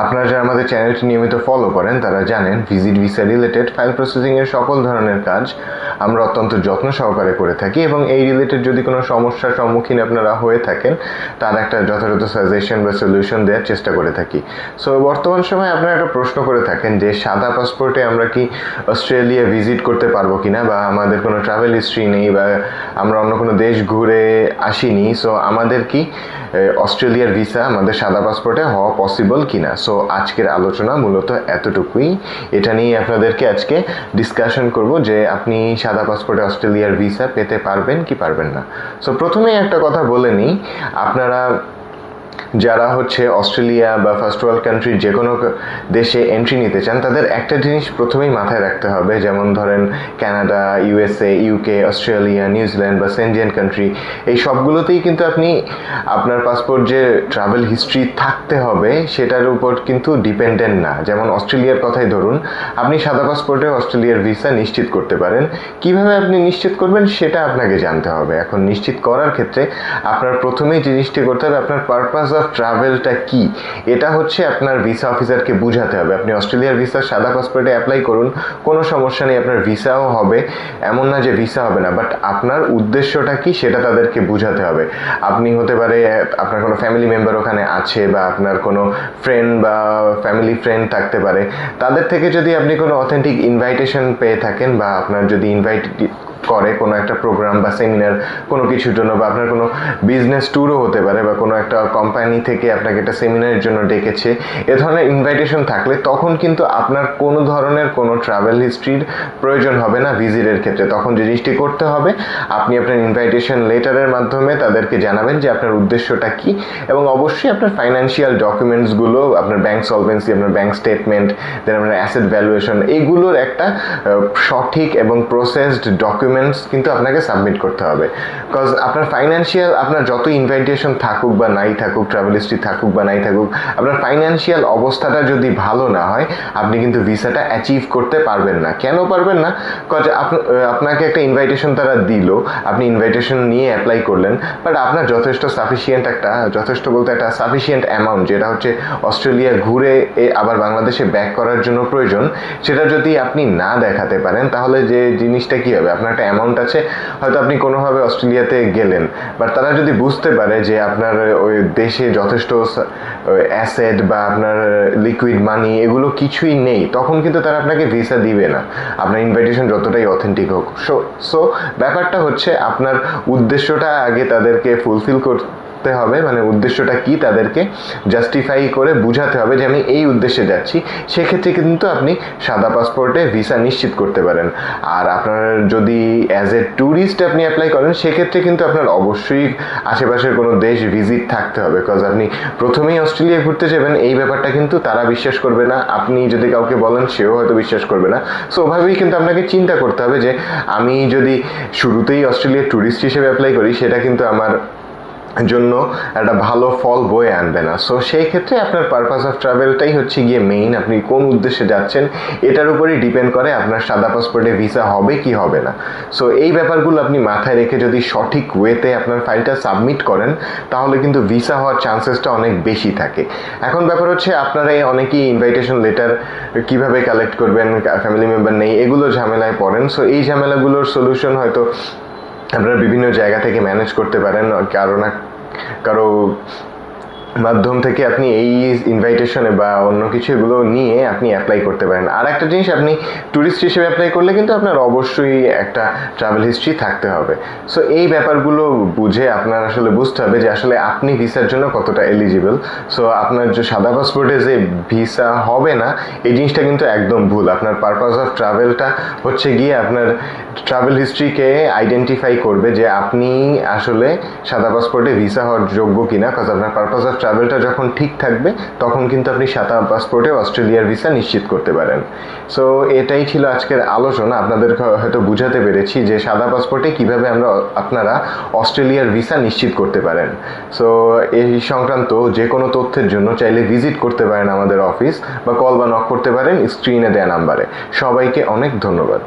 আপনারা যারা আমাদের চ্যানেলটি নিয়মিত ফলো করেন, তারা জানেন ভিজিট ভিসা রিলেটেড ফাইল প্রসেসিংয়ের সকল ধরনের কাজ আমরা অত্যন্ত যত্ন সহকারে করে থাকি এবং এই রিলেটেড যদি কোনো সমস্যার সম্মুখীন আপনারা হয়ে থাকেন, তার একটা যথাযথ সাজেশন বা সলিউশন দেওয়ার চেষ্টা করে থাকি। সো বর্তমান সময়ে আপনারা একটা প্রশ্ন করে থাকেন যে, সাদা পাসপোর্টে আমরা কি অস্ট্রেলিয়া ভিজিট করতে পারব কিনা বা আমাদের কোনো ট্রাভেল হিস্ট্রি নেই বা আমরা অন্য কোনো দেশ ঘুরে আসিনি সো আমাদের কি অস্ট্রেলিয়ার ভিসা আমাদের সাদা পাসপোর্টে হওয়া পসিবল কিনা? সো আজকের আলোচনা মূলত এতটুকুই। এটা নিয়ে আপনাদেরকে আজকে ডিসকাশন করব যে আপনি সাদা পাসপোর্টে অস্ট্রেলিয়ার ভিসা পেতে পারবেন কি পারবেন না। সো প্রথমেই একটা কথা বলে নিই। আপনারা যারা হচ্ছে অস্ট্রেলিয়া বা ফার্স্ট ওয়ার্ল্ড কান্ট্রির যে কোনো দেশে এন্ট্রি নিতে চান, তাদের একটা জিনিস প্রথমেই মাথায় রাখতে হবে, যেমন ধরেন Canada USA UK Australia New Zealand বা সেনজিয়ান কান্ট্রি এই সবগুলোতেই কিন্তু আপনি আপনার পাসপোর্ট যে ট্রাভেল হিস্ট্রি থাকতে হবে, সেটার উপর কিন্তু ডিপেন্ডেন্ট না। যেমন অস্ট্রেলিয়ার কথাই ধরুন, আপনি সাদা পাসপোর্টে অস্ট্রেলিয়ার ভিসা নিশ্চিত করতে পারেন। কীভাবে আপনি নিশ্চিত করবেন সেটা আপনাকে জানতে হবে। এখন নিশ্চিত করার ক্ষেত্রে আপনার প্রথমেই জিনিসটি করতে হবে, আপনার পারপাস অফ ট্রাভেলটা কি? এটা হচ্ছে আপনার ভিসা অফিসারকে বুঝাতে হবে। আপনি অস্ট্রেলিয়ার ভিসা সাদা পাসপোর্টে অ্যাপ্লাই করুন, কোনো সমস্যা নেই, আপনার ভিসাও হবে। এমন না যে ভিসা হবে না বাট আপনার উদ্দেশ্যটা কি সেটা তাদেরকে বুঝাতে হবে। আপনি হতে পারে, আপনার কোনো ফ্যামিলি মেম্বার ওখানে আছে বা আপনার কোনো ফ্রেন্ড বা ফ্যামিলি ফ্রেন্ড থাকতে পারে। তাদের থেকে যদি আপনি কোনো অথেন্টিক ইনভাইটেশন পেয়ে থাকেন বা আপনার যদি ইনভাইট করে কোনো একটা প্রোগ্রাম বা সেমিনার কোনো কিছুর জন্য বা আপনার কোনো বিজনেস ট্যুরও হতে পারে বা কোনো একটা কোম্পানি থেকে আপনাকে একটা সেমিনারের জন্য ডেকেছে, এ ধরনের ইনভাইটেশন থাকলে তখন কিন্তু আপনার কোনো ধরনের কোনো ট্রাভেল হিস্ট্রির প্রয়োজন হবে না ভিজিটের ক্ষেত্রে। তখন যে জিনিসটি করতে হবে, আপনি আপনার ইনভাইটেশন লেটারের মাধ্যমে তাদেরকে জানাবেন যে আপনার উদ্দেশ্যটা কি এবং অবশ্যই আপনার ফাইন্যান্সিয়াল ডকুমেন্টসগুলো আপনার ব্যাংক সলভেন্সি আপনার ব্যাংক স্টেটমেন্ট দেন আপনার অ্যাসেট ভ্যালুয়েশন এইগুলোর একটা সঠিক এবং প্রসেসড ডকুমেন্টস কিন্তু আপনাকে সাবমিট করতে হবে। বিকজ আপনার ফাইন্যান্সিয়াল আপনার যত ইনভাইটেশন থাকুক বা নাই থাকুক ট্রাভেল হিস্ট্রি থাকুক বা নাই থাকুক, আপনার ফাইন্যান্সিয়াল অবস্থাটা যদি ভালো না হয়, আপনি কিন্তু ভিসাটা অ্যাচিভ করতে পারবেন না। কেন পারবেন না? কজ আপনাকে একটা ইনভাইটেশন তারা দিল, আপনি ইনভাইটেশন নিয়ে অ্যাপ্লাই করলেন বাট আপনার যথেষ্ট সাফিসিয়েন্ট একটা, যথেষ্ট বলতে একটা সাফিসিয়েন্ট অ্যামাউন্ট যেটা হচ্ছে অস্ট্রেলিয়া ঘুরে আবার বাংলাদেশে ব্যাক করার জন্য প্রয়োজন, সেটা যদি আপনি না দেখাতে পারেন, তাহলে যে জিনিসটা কি হবে? আপনার একটা অ্যামাউন্ট আছে, হয়তো আপনি কোনোভাবে অস্ট্রেলিয়াতে গেলেন। বাট তারা যদি বুঝতে পারে যে আপনার ওই দেশে যথেষ্ট অ্যাসেট বা আপনার লিকুইড মানি এগুলো কিছুই নেই, তখন কিন্তু তারা আপনাকে ভিসা দিবে না। আপনার ইনভাইটেশন যতটাই অথেন্টিক হোক। সো সো ব্যাপারটা হচ্ছে আপনার উদ্দেশ্যটা আগে তাদেরকে ফুলফিল করতে হবে মানে উদ্দেশ্যটা কি তাদেরকে জাস্টিফাই করে বুঝাতে হবে যে আমি এই উদ্দেশ্যে যাচ্ছি। সেক্ষেত্রে কিন্তু আপনি সাদা পাসপোর্টে ভিসা নিশ্চিত করতে পারেন। আর আপনার যদি অ্যাজ এ ট্যুরিস্ট আপনি অ্যাপ্লাই করেন, সেক্ষেত্রে কিন্তু আপনার অবশ্যই আশেপাশের কোনো দেশ ভিজিট থাকতে হবে। বিকজ আপনি প্রথমেই অস্ট্রেলিয়া ঘুরতে যাবেন, এই ব্যাপারটা কিন্তু তারা বিশ্বাস করবে না। আপনি যদি কাউকে বলেন, সেও হয়তো বিশ্বাস করবে না। সো ওভাবেই কিন্তু আপনাকে চিন্তা করতে হবে যে, আমি যদি শুরুতেই অস্ট্রেলিয়ার ট্যুরিস্ট হিসেবে অ্যাপ্লাই করি, সেটা কিন্তু আমার জন্য একটা ভালো ফল বয়ে আনবে না। সো সেই ক্ষেত্রে আপনার পারপাস অফ ট্রাভেলটাই হচ্ছে গিয়ে মেইন আপনি কোন উদ্দেশ্যে যাচ্ছেন, এটার উপরই ডিপেন্ড করে আপনার সাদা পাসপোর্টে ভিসা হবে কি হবে না। সো এই ব্যাপারগুলো আপনি মাথায় রেখে যদি সঠিক ওয়েতে আপনার ফাইলটা সাবমিট করেন, তাহলে কিন্তু ভিসা হওয়ার চান্সেসটা অনেক বেশি থাকে। এখন ব্যাপার হচ্ছে আপনারা অনেকেই ইনভাইটেশন লেটার কীভাবে কালেক্ট করবেন ফ্যামিলি মেম্বার নেই, এগুলো ঝামেলায় পড়েন। সো এই ঝামেলাগুলোর সলিউশন হয়তো আপনারা বিভিন্ন জায়গা থেকে ম্যানেজ করতে পারেন কারও না কারও মাধ্যম থেকে আপনি এই ইনভাইটেশনে বা অন্য কিছু এগুলো নিয়ে আপনি অ্যাপ্লাই করতে পারেন। আর একটা জিনিস, আপনি ট্যুরিস্ট হিসেবে অ্যাপ্লাই করলে কিন্তু আপনার অবশ্যই একটা ট্রাভেল হিস্ট্রি থাকতে হবে। সো এই ব্যাপারগুলো বুঝে আপনার আসলে বুঝতে হবে যে আসলে আপনি ভিসার জন্য কতটা এলিজিবল সো আপনার যে সাদা পাসপোর্টে যে ভিসা হবে না, এই জিনিসটা কিন্তু একদম ভুল। আপনার পারপাস অফ ট্রাভেলটা হচ্ছে গিয়ে আপনার ট্রাভেল হিস্ট্রিকে আইডেন্টিফাই করবে যে আপনি আসলে সাদা পাসপোর্টে ভিসা হওয়ার যোগ্য কিনা কাজ আপনার পারপাস অফ ট্রাভেলটা যখন ঠিক থাকবে, তখন কিন্তু আপনি সাদা পাসপোর্টে অস্ট্রেলিয়ার ভিসা নিশ্চিত করতে পারেন। সো এটাই ছিল আজকের আলোচনা। আপনাদের হয়তো বুঝাতে পেরেছি যে সাদা পাসপোর্টে কীভাবে আমরা আপনারা অস্ট্রেলিয়ার ভিসা নিশ্চিত করতে পারেন। সো এই সংক্রান্ত যে কোনো তথ্যের জন্য চাইলে ভিজিট করতে পারেন আমাদের অফিস বা কল বা নক করতে পারেন স্ক্রিনে দেওয়া নাম্বারে সবাইকে অনেক ধন্যবাদ।